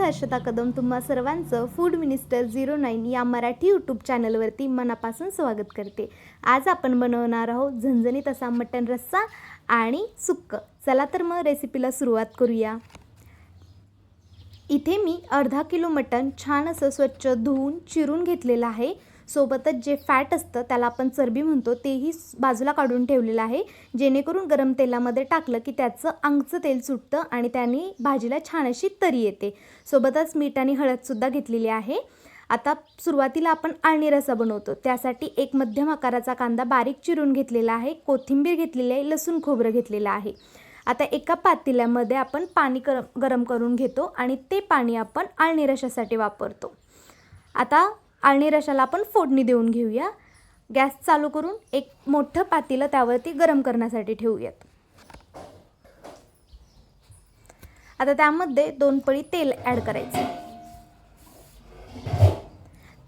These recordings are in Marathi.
हर्षदा कदम तुम्हा सर्वांचं फूड मिनिस्टर झिरो नाईन या मराठी यूट्यूब चॅनलवरती मनापासून स्वागत करते. आज आपण बनवणार आहोत झणझणीत असा मटण रस्सा आणि सुक्क. चला तर मग रेसिपीला सुरुवात करूया. इथे मी अर्धा किलो मटण छान असं स्वच्छ धुवून चिरून घेतलेलं आहे. सोबतच जे फॅट असतं त्याला आपण चरबी म्हणतो तेही बाजूला काढून ठेवलेलं आहे. जेणेकरून गरम तेलामध्ये टाकलं की त्याचं अंगचं तेल सुटतं आणि त्याने भाजीला छान अशी तरी येते. सोबतच मीठ आणि हळदसुद्धा घेतलेली आहे. आता सुरुवातीला आपण आळणी रसा बनवतो. त्यासाठी एक मध्यम आकाराचा कांदा बारीक चिरून घेतलेला आहे. कोथिंबीर घेतलेली आहे. लसूण खोबरं घेतलेलं आहे. आता एका पातेल्यामध्ये आपण पाणी कर गरम करून घेतो आणि ते पाणी आपण आळणी रशासाठी वापरतो. आता आळणी रशाला आपण फोडणी देऊन घेऊया. गॅस चालू करून एक मोठं पातेलं त्यावरती गरम करण्यासाठी ठेवूयात. आता त्यामध्ये दोन पळी तेल ॲड करायचे.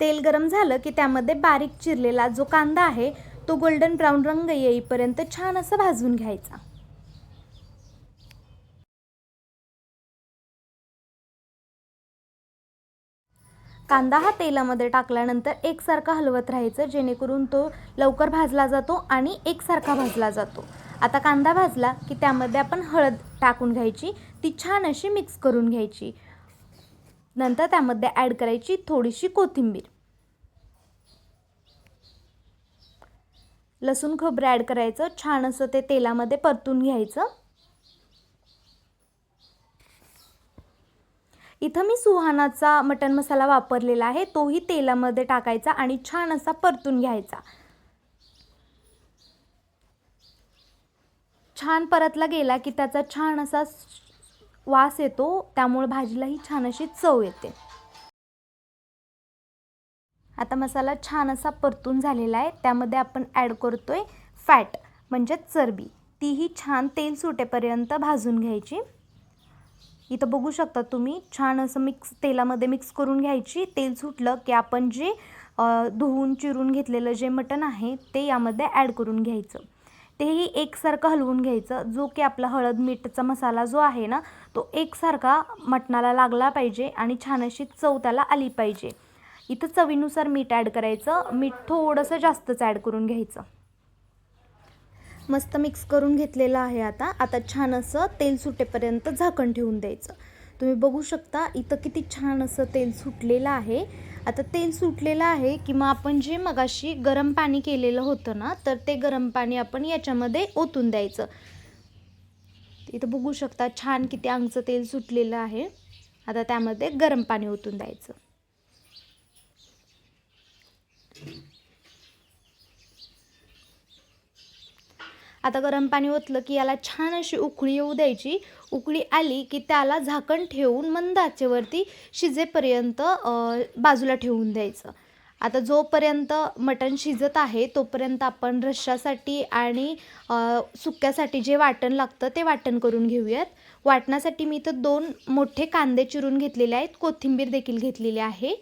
तेल गरम झालं की त्यामध्ये बारीक चिरलेला जो कांदा आहे तो गोल्डन ब्राऊन रंग येईपर्यंत छान असं भाजून घ्यायचा. कांदा हा तेलामध्ये टाकल्यानंतर एकसारखा हलवत राहायचं जेणेकरून तो लवकर भाजला जातो आणि एकसारखा भाजला जातो. आता कांदा भाजला की त्यामध्ये आपण हळद टाकून घ्यायची ती छान अशी मिक्स करून घ्यायची. नंतर त्यामध्ये ॲड करायची थोडीशी कोथिंबीर. लसूण खोबरं ॲड करायचं छान असं ते तेलामध्ये परतून घ्यायचं. इथं मी सुहानाचा मटन मसाला वापरलेला आहे. तोही तेलामध्ये टाकायचा आणि छान असा परतून घ्यायचा. छान परतला गेला की त्याचा छान असा वास येतो. त्यामुळे भाजीलाही छान अशी चव येते. आता मसाला छान असा परतून झालेला आहे. त्यामध्ये आपण ॲड करतोय फॅट म्हणजेच चरबी. तीही छान तेल सुटेपर्यंत भाजून घ्यायची. इथं बघू शकता तुम्ही छान असं मिक्स तेलामध्ये मिक्स करून घ्यायची. तेल सुटलं की आपण जे धुवून चिरून घेतलेलं जे मटण आहे ते यामध्ये ॲड करून घ्यायचं. तेही एकसारखं हलवून घ्यायचं. जो की आपला हळद मीठचा मसाला जो आहे ना तो एकसारखा मटणाला लागला पाहिजे आणि छान अशी चव त्याला आली पाहिजे. इथं चवीनुसार मीठ ॲड करायचं. मीठ थोडंसं जास्तच ॲड करून घ्यायचं. मस्त मिक्स करून घेतलेलं आहे आता. आता छान असं तेल सुटेपर्यंत झाकण ठेवून द्यायचं. तुम्ही बघू शकता इथं किती छान असं तेल सुटलेलं आहे. आता तेल सुटलेलं आहे किंवा आपण जे मगाशी गरम पाणी केलेलं होतं ना तर ते गरम पाणी आपण याच्यामध्ये ओतून द्यायचं. इथं बघू शकता छान किती अंगचं तेल सुटलेलं आहे. आता त्यामध्ये गरम पाणी ओतून द्यायचं. आता गरम पाणी ओतलं की याला छान अशी उकळी येऊ द्यायची. उकळी आली की त्याला झाकण ठेवून मंद आचेवरती शिजेपर्यंत बाजूला ठेवून द्यायचं. आता जोपर्यंत मटण शिजत आहे तोपर्यंत आपण रश्शासाठी आणि सुक्यासाठी जे वाटण लागतं ते वाटण करून घेऊयात. वाटण्यासाठी मी इथं दोन मोठे कांदे चिरून घेतलेले आहेत. कोथिंबीर देखील घेतलेली आहे.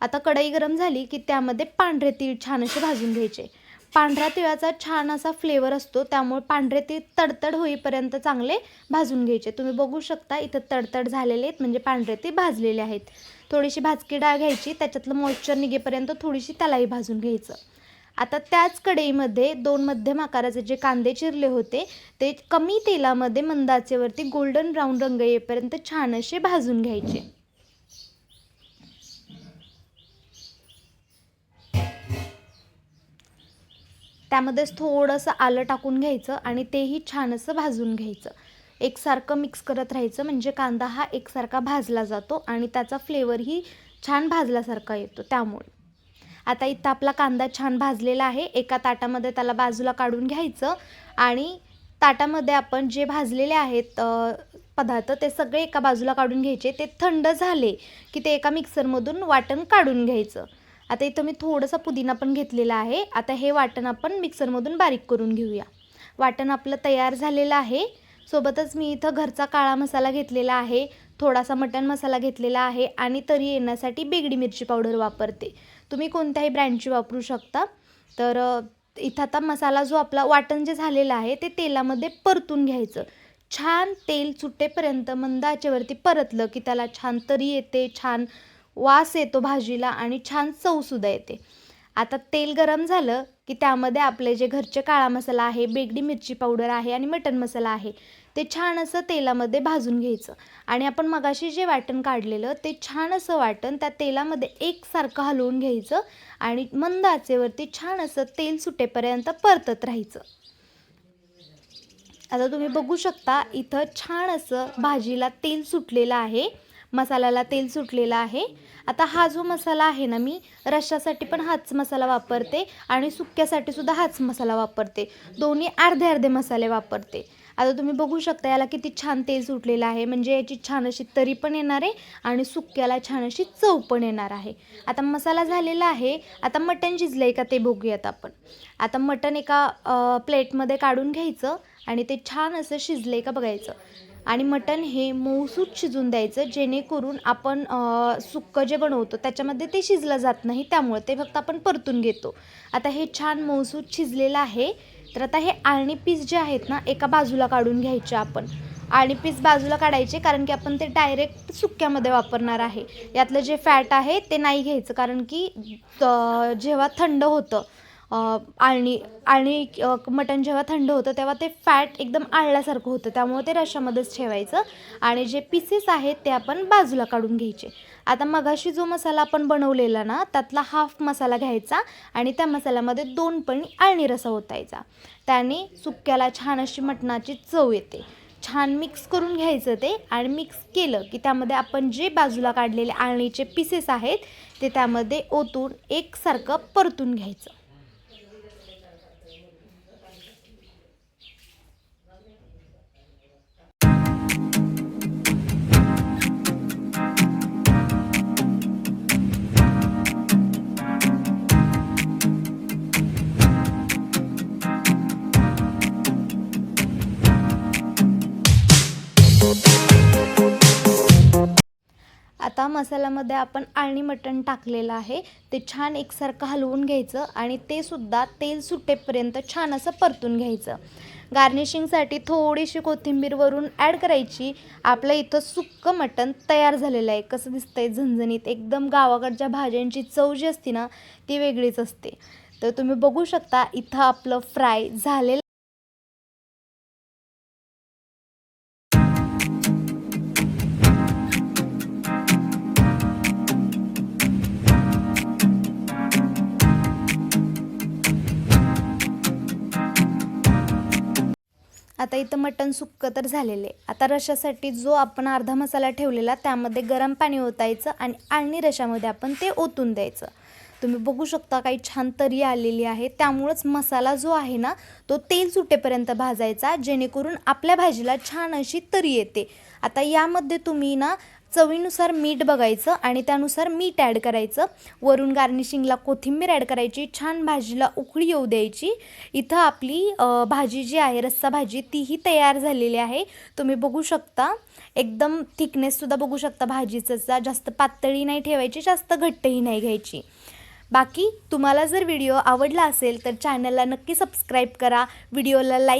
आता कढई गरम झाली की त्यामध्ये पांढरे तीळ छान असे भाजून घ्यायचे. पांढऱ्या तिळाचा छान असा फ्लेवर असतो त्यामुळे पांढरे तीळ तडतड होईपर्यंत चांगले भाजून घ्यायचे. तुम्ही बघू शकता इथं तडतड झालेले आहेत म्हणजे पांढरे तीळ भाजलेले आहेत. थोडीशी भाजकी डाळ घ्यायची त्याच्यातलं मॉइश्चर निघेपर्यंत थोडीशी त्यालाही भाजून घ्यायचं. आता त्याच कढईमध्ये दोन मध्यम आकाराचे जे कांदे चिरले होते ते कमी तेलामध्ये मंदाचेवरती गोल्डन ब्राऊन रंग येईपर्यंत छान असे भाजून घ्यायचे. त्यामध्येच थोडंसं आलं टाकून घ्यायचं आणि तेही छान असं भाजून घ्यायचं. एकसारखं मिक्स करत राहायचं म्हणजे कांदा हा एकसारखा भाजला जातो आणि त्याचा फ्लेवरही छान भाजल्यासारखा येतो त्यामुळे. आता इथं आपला कांदा छान भाजलेला आहे. एका ताटामध्ये त्याला बाजूला काढून घ्यायचं आणि ताटामध्ये आपण जे भाजलेले आहेत पदार्थ ते सगळे एका बाजूला काढून घ्यायचे. ते थंड झाले की ते एका मिक्सरमधून वाटण काढून घ्यायचं. आता इथं मी थोडंसं पुदिना पण घेतलेला आहे. आता हे वाटण आपण मिक्सरमधून बारीक करून घेऊया. वाटण आपलं तयार झालेलं आहे. सोबतच मी इथं घरचा काळा मसाला घेतलेला आहे. थोडासा मटण मसाला घेतलेला आहे आणि तरी येण्यासाठी बेगडी मिरची पावडर वापरते. तुम्ही कोणत्याही ब्रँडची वापरू शकता. तर इथं आता मसाला जो आपला वाटण जे झालेलं आहे ते तेलामध्ये परतून घ्यायचं. छान तेल सुटेपर्यंत मंद आचेवरती परतलं की त्याला छान तरी येते छान वास येतो भाजीला आणि छान चवसुद्धा येते. आता तेल गरम झालं की त्यामध्ये आपले जे घरचे काळा मसाला आहे बेगडी मिरची पावडर आहे आणि मटण मसाला आहे ते छान असं तेलामध्ये भाजून घ्यायचं. आणि आपण मगाशी जे वाटण काढलेलं ते छान असं वाटण त्या तेलामध्ये एकसारखं हलवून घ्यायचं आणि मंद आचेवरती छान असं तेल सुटेपर्यंत परतत राहायचं. आता तुम्ही बघू शकता इथं छान असं भाजीला तेल सुटलेलं आहे. मसाल्याला तेल सुटलेलं आहे. आता हा जो मसाला आहे ना मी रश्शासाठी पण हाच मसाला वापरते आणि सुक्यासाठी सुद्धा हाच मसाला वापरते. दोन्ही अर्धे अर्धे मसाले वापरते. आता तुम्ही बघू शकता याला किती छान तेल सुटलेलं आहे. म्हणजे याची छान अशी तरी पण येणार आहे आणि सुक्याला छान अशी चव पण येणार आहे. आता मसाला झालेला आहे. आता मटण शिजलं आहे का ते बघूयात आपण. आता मटण एका प्लेटमध्ये काढून घ्यायचं आणि ते छान असं शिजलं आहे का बघायचं. आणि मटण हे मऊसूत शिजून द्यायचं जेणेकरून आपण अ, सुक्कं जे बनवतो त्याच्यामध्ये ते शिजलं जात नाही त्यामुळे ते फक्त आपण परतून घेतो. आता हे छान मऊसूत शिजलेलं आहे तर आता हे आळणी पीस जे आहेत ना एका बाजूला काढून घ्यायचे आपण. आळणी पीस बाजूला काढायचे कारण की आपण ते डायरेक्ट सुक्यामध्ये वापरणार आहे. यातलं जे फॅट आहे ते नाही घ्यायचं कारण की जेव्हा थंड होतं आळणी आणि मटण जेव्हा थंड होतं तेव्हा ते फॅट एकदम आळल्यासारखं होतं. त्यामुळे ते रशामध्येच ठेवायचं आणि जे पीसेस आहेत ते आपण बाजूला काढून घ्यायचे. आता मगाशी जो मसाला आपण बनवलेला ना त्यातला हाफ मसाला घ्यायचा आणि त्या मसाल्यामध्ये दोन पणी आळणी रसा ओतायचा. त्याने सुक्याला छान अशी मटणाची चव येते. छान मिक्स करून घ्यायचं ते आणि मिक्स केलं की त्यामध्ये आपण जे बाजूला काढलेले आळणीचे पीसेस आहेत ते त्यामध्ये ओतून एकसारखं परतून घ्यायचं. मसाल्यामध्ये आपण आळणी मटण टाकलेलं आहे. ते छान एकसारखं हलवून घ्यायचं आणि ते सुद्धा तेल सुटेपर्यंत छान असं परतून घ्यायचं. गार्निशिंगसाठी थोडीशी कोथिंबीर वरून ॲड करायची. आपलं इथं सुक्कं मटण तयार झालेलं आहे. कसं दिसतंय? झणझणीत एकदम गावाकडच्या भाज्यांची चव जी असते ना ती वेगळीच असते. तर तुम्ही बघू शकता इथं आपलं फ्राय झालेलं आता इथं मटण सुक्क तर झालेले आता रशासाठी जो आपण अर्धा मसाला ठेवलेला त्यामध्ये गरम पाणी ओतायचं आणि आळणी रशामध्ये आपण ते ओतून द्यायचं. तुम्ही बघू शकता काही छान तरी आलेली आहे. त्यामुळंच मसाला जो आहे ना तो तेल सुटेपर्यंत भाजायचा जेणेकरून आपल्या भाजीला छान अशी तरी येते. आता यामध्ये तुम्ही ना चवीनुसार मीठ बघायचं आणि त्यानुसार मीठ ॲड करायचं. वरून गार्निशिंगला कोथिंबीर ॲड करायची छान भाजीला उकळी येऊ द्यायची. इथं आपली भाजी जी आहे रस्सा भाजी तीही तयार झालेली आहे. तुम्ही बघू शकता. एकदम थिकनेससुद्धा बघू शकता भाजीचं. जास्त पातळी नाही ठेवायची जास्त घट्टही नाही घ्यायची. बाकी तुम्हाला जर व्हिडिओ आवडला असेल तर चॅनलला नक्की सबस्क्राईब करा. व्हिडिओला लाईक